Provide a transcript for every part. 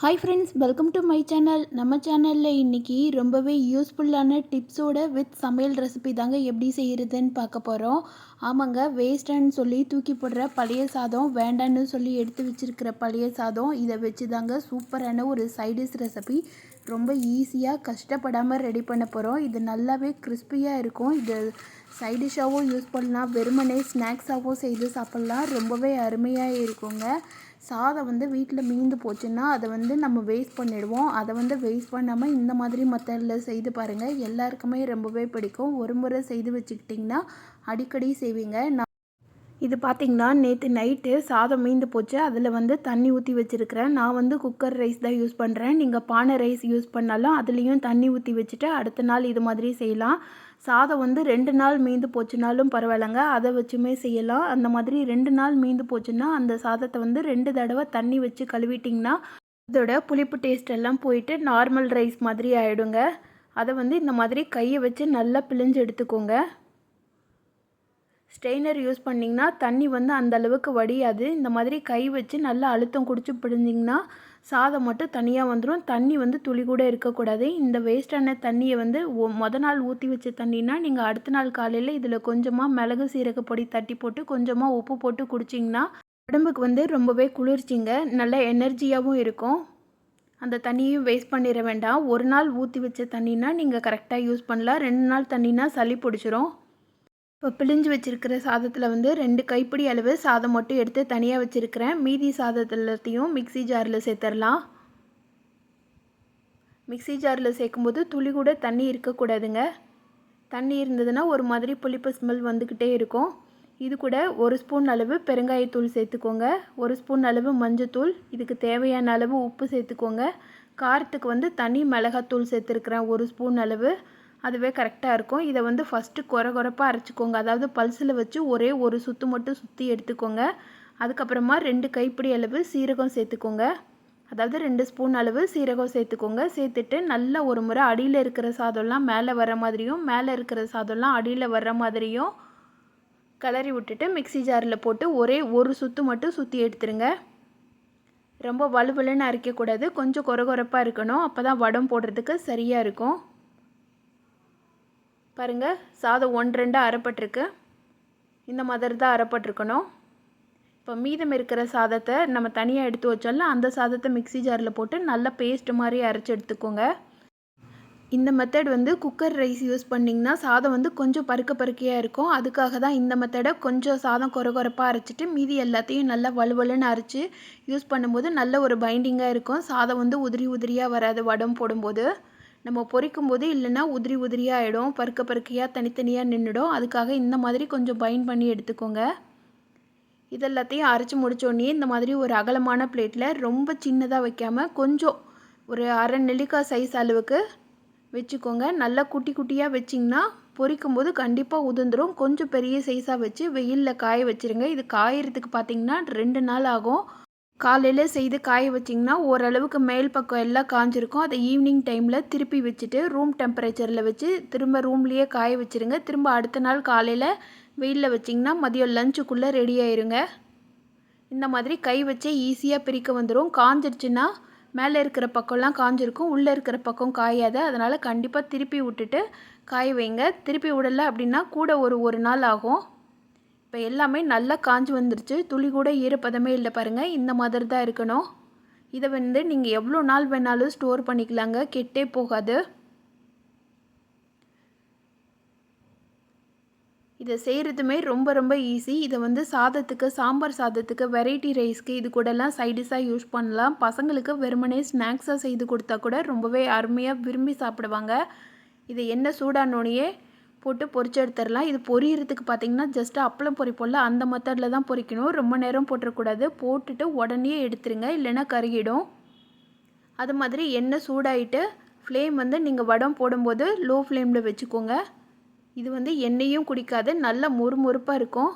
Hi friends welcome to my channel நம்ம சேனலில் இன்றைக்கி ரொம்பவே யூஸ்ஃபுல்லான டிப்ஸோட வித் சமையல் ரெசிபி தாங்க எப்படி செய்கிறதுன்னு பார்க்க போகிறோம் ஆமாங்க வேஸ்டன்னு சொல்லி தூக்கி போடுற பழைய சாதம் வேண்டான்னு சொல்லி எடுத்து வச்சுருக்கிற பழைய சாதம். இதை வச்சு தாங்க சூப்பரான ஒரு சைடிஷ் ரெசிபி ரொம்ப ஈஸியாக கஷ்டப்படாமல் ரெடி பண்ண போகிறோம் இது நல்லாவே கிறிஸ்பியாக இருக்கும். இது சைடிஷாகவும் யூஸ் பண்ணலாம். வெறுமனே ஸ்நாக்ஸாகவும் செய்து சாப்பிட்லாம். ரொம்பவே அருமையாக இருக்குங்க. சாதம் வந்து வீட்டில் மீந்து போச்சுன்னா அதை வந்து நம்ம வேஸ்ட் பண்ணிடுவோம். அதை வந்து வேஸ்ட் பண்ணாமல் இந்த மாதிரி மெத்தடில் செய்து பாருங்கள் எல்லாருக்குமே ரொம்பவே பிடிக்கும். ஒரு முறை செய்து வச்சுக்கிட்டிங்கன்னா அடிக்கடி செய்வீங்க. நான் இது பார்த்திங்கன்னா நேற்று நைட்டு சாதம் மீந்து போச்சு. அதில் வந்து தண்ணி ஊற்றி வச்சுருக்கிறேன். நான் வந்து குக்கர் ரைஸ் தான் யூஸ் பண்ணுறேன் நீங்கள் பானை ரைஸ் யூஸ் பண்ணாலும் அதுலேயும் தண்ணி ஊற்றி வச்சுட்டு அடுத்த நாள் இது மாதிரி செய்யலாம். சாதம் வந்து ரெண்டு நாள் மீந்து போச்சுனாலும் பரவாயில்லைங்க. அதை வச்சுமே செய்யலாம். அந்த மாதிரி ரெண்டு நாள் மீந்து போச்சுன்னா அந்த சாதத்தை வந்து ரெண்டு தடவை தண்ணி வச்சு கழுவிட்டிங்கன்னா இதோட புளிப்பு டேஸ்ட் எல்லாம் போயிட்டு நார்மல் ரைஸ் மாதிரி ஆகிடுங்க அதை வந்து இந்த மாதிரி கையை வச்சு நல்லா பிழிஞ்சு எடுத்துக்கோங்க. ஸ்ட்ரெயினர் யூஸ் பண்ணிங்கன்னா தண்ணி வந்து அந்த அளவுக்கு வடியாது. இந்த மாதிரி கை வச்சு நல்லா அழுத்தம் குடிச்சு பிடிஞ்சிங்கன்னா சாதம் மட்டும் தனியாக வந்துடும் தண்ணி வந்து துளி கூட இருக்கக்கூடாது இந்த வேஸ்டான தண்ணியை வந்து மொதல் நாள் ஊற்றி வச்ச தண்ணினா நீங்கள் அடுத்த நாள் காலையில் இதில் கொஞ்சமாக மிளகு சீரக பொடி தட்டி போட்டு கொஞ்சமாக உப்பு போட்டு குடிச்சிங்கன்னா உடம்புக்கு வந்து ரொம்பவே குளிர்ச்சிங்க. நல்ல எனர்ஜியாகவும் இருக்கும். அந்த தண்ணியும் வேஸ்ட் பண்ணிட வேண்டாம். ஒரு நாள் ஊற்றி வச்ச தண்ணினா நீங்கள் கரெக்டாக யூஸ் பண்ணலாம். ரெண்டு நாள் தண்ணினா சளி பிடிச்சிரும். இப்போ பிழிஞ்சு வச்சுருக்கிற சாதத்தில் வந்து ரெண்டு கைப்பிடி அளவு சாதம் மட்டும் எடுத்து தனியாக வச்சுருக்கிறேன். மீதி சாதத்துலத்தையும் மிக்சி ஜாரில் சேர்த்துடலாம் மிக்சி ஜாரில் சேர்க்கும்போது துளி கூட தண்ணி இருக்கக்கூடாதுங்க. தண்ணி இருந்ததுன்னா ஒரு மாதிரி புளிப்பு ஸ்மெல் வந்துக்கிட்டே இருக்கும். இது கூட ஒரு ஸ்பூன் அளவு பெருங்காயத்தூள் சேர்த்துக்கோங்க. ஒரு ஸ்பூன் அளவு மஞ்சத்தூள் இதுக்கு தேவையான அளவு உப்பு சேர்த்துக்கோங்க. காரத்துக்கு வந்து தனி மிளகாத்தூள் சேர்த்துருக்குறேன் ஒரு ஸ்பூன் அளவு. அதுவே கரெக்டாக இருக்கும். இதை வந்து ஃபஸ்ட்டு குறை குறைப்பாக அரைச்சிக்கோங்க. அதாவது பல்சில் வச்சு ஒரே ஒரு சுற்று மட்டும் சுற்றி எடுத்துக்கோங்க. அதுக்கப்புறமா ரெண்டு கைப்பிடி அளவு சீரகம் சேர்த்துக்கோங்க. அதாவது ரெண்டு ஸ்பூன் அளவு சீரகம் சேர்த்துக்கோங்க. சேர்த்துட்டு நல்ல ஒரு முறை அடியில் இருக்கிற சாதம்லாம் மேலே வர மாதிரியும் மேலே இருக்கிற சாதம்லாம் அடியில் வர்ற மாதிரியும் கிளறி விட்டுட்டு மிக்சி ஜாரில் போட்டு ஒரே ஒரு சுற்று மட்டும் சுற்றி எடுத்துருங்க. ரொம்ப வலுவலுன்னு அரைக்கக்கூடாது. கொஞ்சம் குறகுறப்பாக இருக்கணும். அப்போ தான் வடம் போடுறதுக்கு சரியாக இருக்கும். பாருங்கள் சாதம் ஒன்று ரெண்டாக அரைப்பட்டிருக்கு. இந்த மாதிரி தான் அரைப்பட்டிருக்கணும். இப்போ மீதம் இருக்கிற சாதத்தை நம்ம தனியாக எடுத்து வச்சோம்ல அந்த சாதத்தை மிக்சி ஜாரில் போட்டு நல்லா பேஸ்ட் மாதிரி அரைச்சி எடுத்துக்கோங்க. இந்த மெத்தட் வந்து குக்கர் ரைஸ் யூஸ் பண்ணிங்கன்னா சாதம் வந்து கொஞ்சம் பருக்க பருக்கையாக இருக்கும். அதுக்காக தான் இந்த மெத்தடை கொஞ்சம் சாதம் குறை குறைப்பாக அரைச்சிட்டு மீதி எல்லாத்தையும் நல்லா வலுவலுன்னு அரைச்சி யூஸ் பண்ணும்போது நல்ல ஒரு பைண்டிங்காக இருக்கும். சாதம் வந்து உதிரி உதிரியாக வராது வடம் போடும்போது. நம்ம பொரிக்கும் போது இல்லைன்னா உதிரி உதிரியாக ஆகிடும் பருக்க பருக்கையாக தனித்தனியாக நின்றுடும் அதுக்காக இந்த மாதிரி கொஞ்சம் பைண்ட் பண்ணி எடுத்துக்கோங்க. இதெல்லாத்தையும் அரைச்சி முடித்தோடனே இந்த மாதிரி ஒரு அகலமான பிளேட்டில் ரொம்ப சின்னதாக வைக்காமல் கொஞ்சம் ஒரு அரை நெல்லிக்காய் சைஸ் அளவுக்கு வச்சுக்கோங்க. நல்லா குட்டி குட்டியாக வச்சிங்கன்னா பொரிக்கும் போது கண்டிப்பாக உதிர்ந்துடும் கொஞ்சம் பெரிய சைஸாக வச்சு வெயிலில் காய வச்சுருங்க. இது காயறதுக்கு பார்த்திங்கன்னா ரெண்டு நாள் ஆகும். காலையில் செய்து காய வச்சிங்கன்னா ஓரளவுக்கு மேல் பக்கம் எல்லாம் காஞ்சிருக்கும். அதை ஈவினிங் டைமில் திருப்பி வச்சுட்டு ரூம் டெம்பரேச்சரில் வச்சு திரும்ப ரூம்லேயே காய வச்சுருங்க. திரும்ப அடுத்த நாள் காலையில் வெயிலில் வச்சிங்கன்னா மதியம் லஞ்சுக்குள்ளே ரெடி ஆயிருங்க. இந்த மாதிரி கை வச்சே ஈஸியாக பிரிக்க வந்துடும் காஞ்சிருச்சுன்னா மேலே இருக்கிற பக்கம்லாம் காஞ்சிருக்கும். உள்ளே இருக்கிற பக்கம் காயாத. அதனால் கண்டிப்பாக திருப்பி விட்டுட்டு காய வைங்க. திருப்பி விடலை அப்படின்னா கூட ஒரு ஒரு நாள் ஆகும். இப்போ எல்லாமே நல்லா காஞ்சி வந்துருச்சு. துளி கூட ஈரப்பதமே இல்லை பாருங்கள் இந்த மாதிரி தான் இருக்கணும். இதை வந்து நீங்கள் எவ்வளோ நாள் வேணாலும் ஸ்டோர் பண்ணிக்கலாங்க. கெட்டே போகாது. இதை செய்கிறதுமே ரொம்ப ரொம்ப ஈஸி இதை வந்து சாதத்துக்கு சாம்பார் சாதத்துக்கு வெரைட்டி ரைஸ்க்கு இது கூடலாம் சைடிஷாக யூஸ் பண்ணலாம். பசங்களுக்கு வெறுமனே ஸ்நாக்ஸாக செய்து கொடுத்தா கூட ரொம்பவே அருமையாக விரும்பி சாப்பிடுவாங்க. இதை என்ன சூடானோனையே போட்டு பொரிச்சு எடுத்துடலாம் இது பொரியறதுக்கு பார்த்திங்கன்னா ஜஸ்ட்டு அப்பளம் பொரிப்போம்ல அந்த மெத்தடில் தான் பொரிக்கணும் ரொம்ப நேரம் போட்டுறக்கூடாது. போட்டுட்டு உடனே எடுத்துருங்க. இல்லைன்னா கருகிடும். அது மாதிரி எண்ணெய் சூடாயிட்டு ஃப்ளேம் வந்து நீங்கள் வடம் போடும்போது லோ ஃப்ளேமில் வச்சுக்கோங்க. இது வந்து எண்ணெயும் குடிக்காது. நல்ல மொறுமொறுப்பாக இருக்கும்.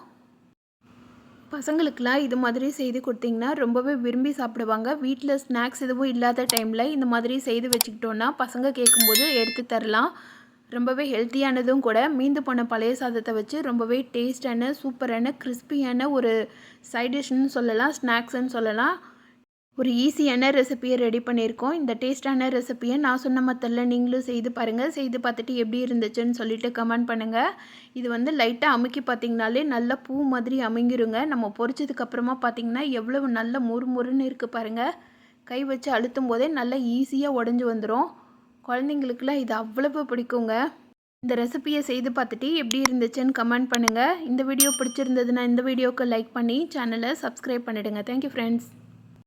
பசங்களுக்கெலாம் இது மாதிரி செய்து கொடுத்தீங்கன்னா ரொம்பவே விரும்பி சாப்பிடுவாங்க. வீட்டில் ஸ்நாக்ஸ் எதுவும் இல்லாத டைமில் இந்த மாதிரி செய்து வச்சுக்கிட்டோன்னா பசங்க கேட்கும்போது எடுத்து தரலாம். ரொம்பவே ஹெல்த்தியானதும் கூட மீந்து போன பழைய சாதத்தை வச்சு ரொம்பவே டேஸ்டான சூப்பரான கிறிஸ்பியான ஒரு சைடிஷ்னு சொல்லலாம் ஸ்நாக்ஸ்ன்னு சொல்லலாம். ஒரு ஈஸியான ரெசிபியை ரெடி பண்ணியிருக்கோம். இந்த டேஸ்டான ரெசிபியை நான் சொன்ன மற்றல நீங்களும் செய்து பாருங்கள் செய்து பார்த்துட்டு எப்படி இருந்துச்சுன்னு சொல்லிட்டு கமெண்ட் பண்ணுங்கள் இது வந்து லைட்டாக அமுக்கி பார்த்திங்கனாலே நல்லா பூ மாதிரி அமைங்கிருங்க. நம்ம பொரிச்சதுக்கப்புறமா பார்த்தீங்கன்னா எவ்வளவு நல்ல முறுமுறுன்னு இருக்குது பாருங்கள் கை வச்சு அழுத்தும் போதே நல்லா ஈஸியாக உடஞ்சி வந்துடும் குழந்தைங்களுக்குலாம் இது அவ்வளவு பிடிக்குங்க. இந்த ரெசிபியை செய்து பார்த்துட்டு எப்படி இருந்துச்சுன்னு கமெண்ட் பண்ணுங்கள் இந்த வீடியோ பிடிச்சிருந்ததுன்னா இந்த வீடியோவுக்கு லைக் பண்ணி சேனலை சப்ஸ்கிரைப் பண்ணிவிடுங்க தேங்க்யூ ஃப்ரெண்ட்ஸ்